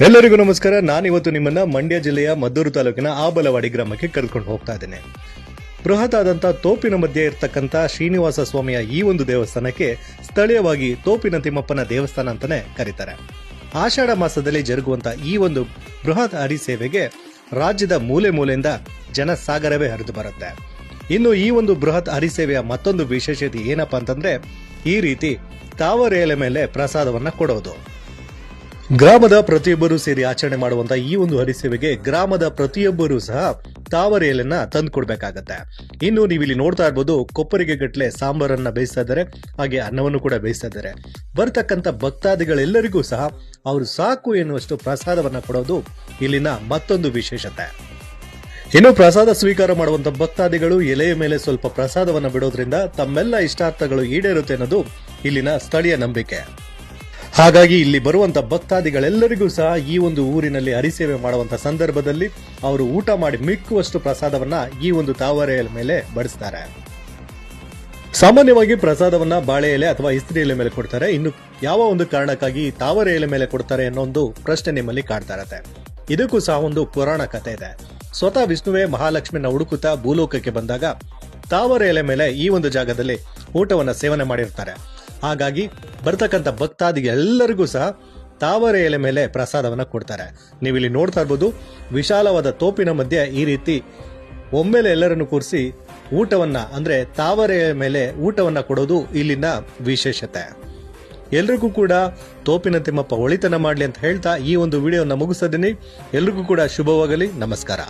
ಎಲ್ಲರಿಗೂ ನಮಸ್ಕಾರ. ನಾನಿವತ್ತು ನಿಮ್ಮನ್ನ ಮಂಡ್ಯ ಜಿಲ್ಲೆಯ ಮದ್ದೂರು ತಾಲೂಕಿನ ಆಬಲವಾಡಿ ಗ್ರಾಮಕ್ಕೆ ಕರೆದುಕೊಂಡು ಹೋಗ್ತಾ ಇದ್ದೇನೆ. ಬೃಹತ್ ತೋಪಿನ ಮಧ್ಯೆ ಇರತಕ್ಕಂಥ ಶ್ರೀನಿವಾಸ ಸ್ವಾಮಿಯ ಈ ಒಂದು ದೇವಸ್ಥಾನಕ್ಕೆ ಸ್ಥಳೀಯವಾಗಿ ತೋಪಿನ ತಿಮ್ಮಪ್ಪನ ದೇವಸ್ಥಾನ ಅಂತಾನೆ ಕರೀತಾರೆ. ಆಷಾಢ ಮಾಸದಲ್ಲಿ ಜರುಗುವಂತಹ ಈ ಒಂದು ಬೃಹತ್ ಹರಿ ಸೇವೆಗೆ ರಾಜ್ಯದ ಮೂಲೆ ಮೂಲೆಯಿಂದ ಜನಸಾಗರವೇ ಹರಿದು ಬರುತ್ತೆ. ಇನ್ನು ಈ ಒಂದು ಬೃಹತ್ ಹರಿಸೇವೆಯ ಮತ್ತೊಂದು ವಿಶೇಷತೆ ಏನಪ್ಪಾ ಅಂತಂದ್ರೆ ಈ ರೀತಿ ತಾವರೆಯಲೆ ಮೇಲೆ ಪ್ರಸಾದವನ್ನ ಕೊಡೋದು. ಗ್ರಾಮದ ಪ್ರತಿಯೊಬ್ಬರು ಸೇರಿ ಆಚರಣೆ ಮಾಡುವಂತ ಈ ಒಂದು ಹರಿಸೇವೆಗೆ ಗ್ರಾಮದ ಪ್ರತಿಯೊಬ್ಬರು ಸಹ ತಾವರೆ ಎಲೆನ ತಂದುಕೊಡ್ಬೇಕಾಗತ್ತೆ ಇನ್ನು ನೀವು ಇಲ್ಲಿ ನೋಡ್ತಾ ಇರ್ಬೋದು, ಕೊಪ್ಪರಿಗೆ ಗಟ್ಟಲೆ ಸಾಂಬಾರನ್ನ ಬೇಯಿಸ್ತಾ ಇದ್ದಾರೆ, ಹಾಗೆ ಅನ್ನವನ್ನು ಕೂಡ ಬೇಯಿಸ್ತಾ ಇದ್ದಾರೆ. ಬರ್ತಕ್ಕಂಥ ಭಕ್ತಾದಿಗಳೆಲ್ಲರಿಗೂ ಸಹ ಅವರು ಸಾಕು ಎನ್ನುವಷ್ಟು ಪ್ರಸಾದವನ್ನ ಕೊಡೋದು ಇಲ್ಲಿನ ಮತ್ತೊಂದು ವಿಶೇಷತೆ. ಇನ್ನು ಪ್ರಸಾದ ಸ್ವೀಕಾರ ಮಾಡುವಂತ ಭಕ್ತಾದಿಗಳು ಎಲೆಯ ಮೇಲೆ ಸ್ವಲ್ಪ ಪ್ರಸಾದವನ್ನ ಬಿಡೋದ್ರಿಂದ ತಮ್ಮೆಲ್ಲ ಇಷ್ಟಾರ್ಥಗಳು ಈಡೇರುತ್ತೆ ಅನ್ನೋದು ಇಲ್ಲಿನ ಸ್ಥಳೀಯ ನಂಬಿಕೆ. ಹಾಗಾಗಿ ಇಲ್ಲಿ ಬರುವಂತ ಭಕ್ತಾದಿಗಳೆಲ್ಲರಿಗೂ ಸಹ ಈ ಒಂದು ಊರಿನಲ್ಲಿ ಹರಿಸೇವೆ ಮಾಡುವಂತ ಸಂದರ್ಭದಲ್ಲಿ ಅವರು ಊಟ ಮಾಡಿ ಮಿಕ್ಕುವಷ್ಟು ಪ್ರಸಾದವನ್ನ ಈ ಒಂದು ತಾವರೆಯ ಮೇಲೆ ಬಡಿಸ್ತಾರೆ. ಸಾಮಾನ್ಯವಾಗಿ ಪ್ರಸಾದವನ್ನ ಬಾಳೆ ಎಲೆ ಅಥವಾ ಇಸ್ತ್ರಿ ಎಲೆ ಮೇಲೆ ಕೊಡ್ತಾರೆ. ಇನ್ನು ಯಾವ ಒಂದು ಕಾರಣಕ್ಕಾಗಿ ತಾವರೆ ಎಲೆ ಮೇಲೆ ಕೊಡ್ತಾರೆ ಅನ್ನೋ ಒಂದು ಪ್ರಶ್ನೆ ನಿಮ್ಮಲ್ಲಿ ಕಾಡ್ತಾ ಇರತ್ತೆ. ಇದಕ್ಕೂ ಸಹ ಒಂದು ಪುರಾಣ ಕಥೆ ಇದೆ. ಸ್ವತಃ ವಿಷ್ಣುವೇ ಮಹಾಲಕ್ಷ್ಮಿನ ಹುಡುಕುತ್ತಾ ಭೂಲೋಕಕ್ಕೆ ಬಂದಾಗ ತಾವರೆ ಎಲೆ ಮೇಲೆ ಈ ಒಂದು ಜಾಗದಲ್ಲಿ ಊಟವನ್ನ ಸೇವನೆ ಮಾಡಿರ್ತಾರೆ. ಹಾಗಾಗಿ ಬರ್ತಕ್ಕಂಥ ಭಕ್ತಾದಿಗೆಲ್ಲರಿಗೂ ಸಹ ತಾವರೆ ಎಲೆ ಮೇಲೆ ಪ್ರಸಾದವನ್ನು ಕೊಡ್ತಾರೆ. ನೀವು ಇಲ್ಲಿ ನೋಡ್ತಾ ಇರ್ಬೋದು, ವಿಶಾಲವಾದ ತೋಪಿನ ಮಧ್ಯೆ ಈ ರೀತಿ ಒಮ್ಮೆಲೆ ಎಲ್ಲರನ್ನು ಕೂರಿಸಿ ಊಟವನ್ನ, ಅಂದ್ರೆ ತಾವರೆ ಮೇಲೆ ಊಟವನ್ನ ಕೊಡೋದು ಇಲ್ಲಿನ ವಿಶೇಷತೆ. ಎಲ್ರಿಗೂ ಕೂಡ ತೋಪಿನ ತಿಮ್ಮಪ್ಪ ಒಳಿತನ ಮಾಡಲಿ ಅಂತ ಹೇಳ್ತಾ ಈ ಒಂದು ವಿಡಿಯೋನ ಮುಗಿಸಿದ್ದೀನಿ. ಎಲ್ರಿಗೂ ಕೂಡ ಶುಭವಾಗಲಿ, ನಮಸ್ಕಾರ.